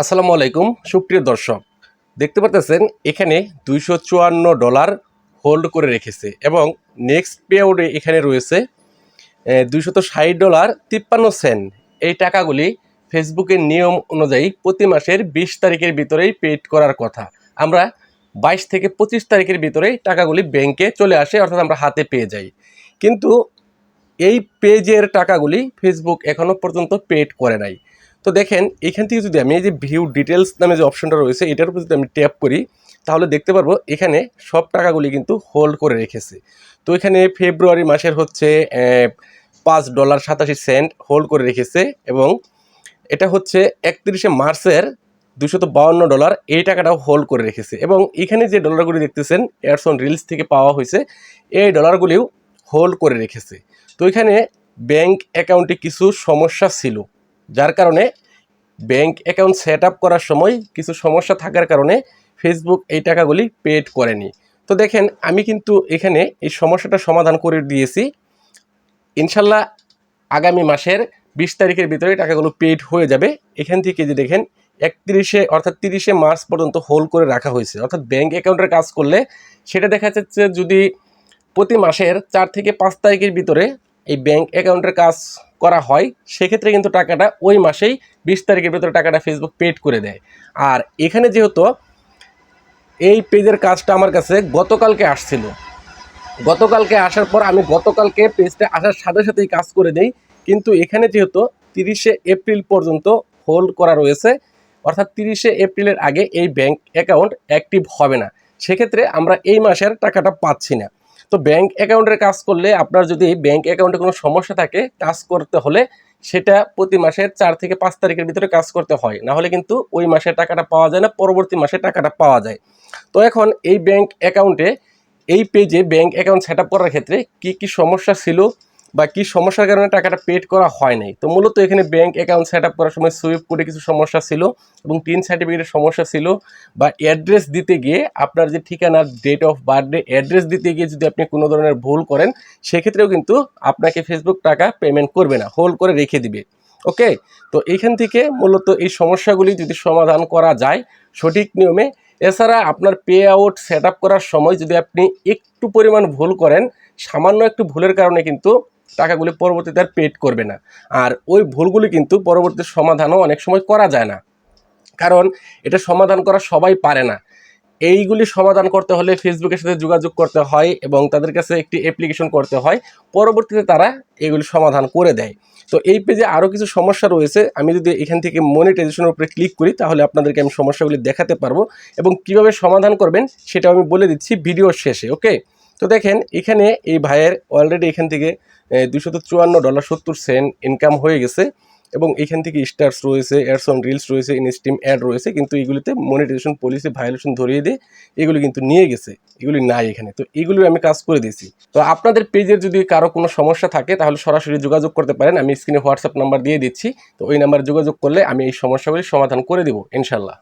আসসালামু আলাইকুম, সুপ্রিয় দর্শক। দেখতে পাচ্ছেন এখানে দুইশো চুয়ান্ন ডলার হোল্ড করে রেখেছে এবং নেক্সট পে আউটে এখানে রয়েছে দুইশত ষাট ডলার তিপ্পান্ন সেন্ট। এই টাকাগুলি ফেসবুকের নিয়ম অনুযায়ী প্রতি মাসের বিশ তারিখের ভিতরেই পেড করার কথা। আমরা বাইশ থেকে পঁচিশ তারিখের ভিতরেই টাকাগুলি ব্যাংকে চলে আসে, অর্থাৎ আমরা হাতে পেয়ে যাই। কিন্তু এই পেজের টাকাগুলি ফেসবুক এখনও পর্যন্ত পেড করে নাই। তো দেখেন, এখান থেকে যদি আমি এই যে ভিউ ডিটেলস নামে যে অপশনটা রয়েছে, এটার উপর যদি আমি ট্যাপ করি, তাহলে দেখতে পারব এখানে সব টাকাগুলি কিন্তু হোল্ড করে রেখেছে। তো এখানে ফেব্রুয়ারি মাসের হচ্ছে পাঁচ ডলার সাতাশি সেন্ট হোল্ড করে রেখেছে এবং এটা হচ্ছে একত্রিশে মার্চের দুশত বাউন্ন ডলার এই টাকাটাও হোল্ড করে রেখেছে। এবং এখানে যে ডলারগুলি দেখতেছেন এয়ারসন রিলস থেকে পাওয়া হয়েছে, এই ডলারগুলিও হোল্ড করে রেখেছে। তো এখানে ব্যাংক অ্যাকাউন্টে কিছু সমস্যা ছিল। যার কারণে ব্যাংক অ্যাকাউন্ট সেট আপ করার সময় কিছু সমস্যা থাকার কারণে ফেসবুক এই টাকাগুলি পেড করেনি। তো দেখেন, আমি কিন্তু এখানে এই সমস্যাটা সমাধান করে দিয়েছি। ইনশাল্লাহ আগামী মাসের বিশ তারিখের ভিতরে টাকাগুলো পেড হয়ে যাবে। এখান থেকে যে দেখেন, একত্রিশে অর্থাৎ তিরিশে মার্চ পর্যন্ত হোল্ড করে রাখা হয়েছে। অর্থাৎ ব্যাংক অ্যাকাউন্টের কাজ করলে সেটা দেখা যাচ্ছে যদি প্রতি মাসের চার থেকে পাঁচ তারিখের ভিতরে এই ব্যাংক অ্যাকাউন্টের কাজ করা হয়, সেক্ষেত্রে কিন্তু টাকাটা ওই মাসেই বিশ তারিখের ভিতরে টাকাটা ফেসবুক পেড করে দেয়। আর এখানে যেহেতু এই পেজের কাজটা আমার কাছে গতকালকে আসছিল। গতকালকে আসার পর আমি গতকালকে পেজটা আসার সাথে সাথেই কাজ করে দেই। কিন্তু এখানে যেহেতু তিরিশে এপ্রিল পর্যন্ত হোল্ড করা রয়েছে, অর্থাৎ তিরিশে এপ্রিলের আগে এই ব্যাংক অ্যাকাউন্ট অ্যাক্টিভ হবে না। সেক্ষেত্রে আমরা এই মাসের টাকাটা পাচ্ছি না। তো ব্যাংক অ্যাকাউন্টের কাজ করলে আপনার যদি ব্যাংক অ্যাকাউন্টে কোনো সমস্যা থাকে, কাজ করতে হলে সেটা প্রতি মাসের চার থেকে পাঁচ তারিখের ভিতরে কাজ করতে হয়। না হলে কিন্তু ওই মাসের টাকাটা পাওয়া যায় না, পরবর্তী মাসে টাকাটা পাওয়া যায়। তো এখন এই ব্যাংক অ্যাকাউন্টে এই পেজে ব্যাংক অ্যাকাউন্ট সেট করার ক্ষেত্রে কি কি সমস্যা ছিল? বা কি সমস্যার কারণে টাকাটা পেড করা হয় নাই? তো মূলত এখানে ব্যাংক অ্যাকাউন্ট সেট আপ করার সময় সুইপ করে কিছু সমস্যা ছিল এবং টিন সার্টিফিকেটের সমস্যা ছিল বা অ্যাড্রেস দিতে গিয়ে আপনার যে ঠিকানা ডেট অফ বার্থডে অ্যাড্রেস দিতে গিয়ে যদি আপনি কোনো ধরনের ভুল করেন, সেক্ষেত্রেও কিন্তু আপনাকে ফেসবুক টাকা পেমেন্ট করবে না হোল্ড করে রেখে দিবে। ওকে? তো এইখান থেকে মূলত এই সমস্যাগুলি যদি সমাধান করা যায় সঠিক নিয়মে, এছাড়া আপনার পে আউট সেট করার সময় যদি আপনি একটু পরিমাণ ভুল করেন, সামান্য একটু ভুলের কারণে কিন্তু টাকাগুলি পরবর্তীতে আর পেড করবে না। আর ওই ভুলগুলি কিন্তু পরবর্তী সমাধানও অনেক সময় করা যায় না। কারণ এটা সমাধান করা সবাই পারে না। এইগুলি সমাধান করতে হলে ফেসবুকের সাথে যোগাযোগ করতে হয় এবং তাদের কাছে একটি অ্যাপ্লিকেশন করতে হয়। পরবর্তীতে তারা এগুলি সমাধান করে দেয়। তো এই পেজে আরও কিছু সমস্যা রয়েছে। আমি যদি এখান থেকে মনিটাইজেশনের উপরে ক্লিক করি, তাহলে আপনাদেরকে আমি সমস্যাগুলি দেখাতে পারব এবং কীভাবে সমাধান করবেন সেটাও আমি বলে দিচ্ছি ভিডিওর শেষে ওকে তো দেখেন, এখানে এই ভাইয়ের অলরেডি এখান থেকে দুশত চুয়ান্ন ডলার সত্তর সেন্ট ইনকাম হয়ে গেছে। এবং এখান থেকে স্টার্স রয়েছে, অ্যাডস অন রিলস রয়েছে ইনস্টিম অ্যাড রয়েছে, কিন্তু এগুলিতে মনিটাইজেশন পলিসি ভায়োলেশন ধরিয়ে দিয়ে এগুলি কিন্তু নিয়ে গেছে। এগুলি নাই এখানে। তো এগুলি আমি কাজ করে দিয়েছি। তো আপনাদের পেজের যদি কারও কোনো সমস্যা থাকে, তাহলে সরাসরি যোগাযোগ করতে পারেন। আমি স্ক্রিনে হোয়াটসঅ্যাপ নাম্বার দিয়ে দিচ্ছি। তো ওই নাম্বারে যোগাযোগ করলে আমি এই সমস্যাগুলি সমাধান করে দেবো, ইনশাল্লাহ।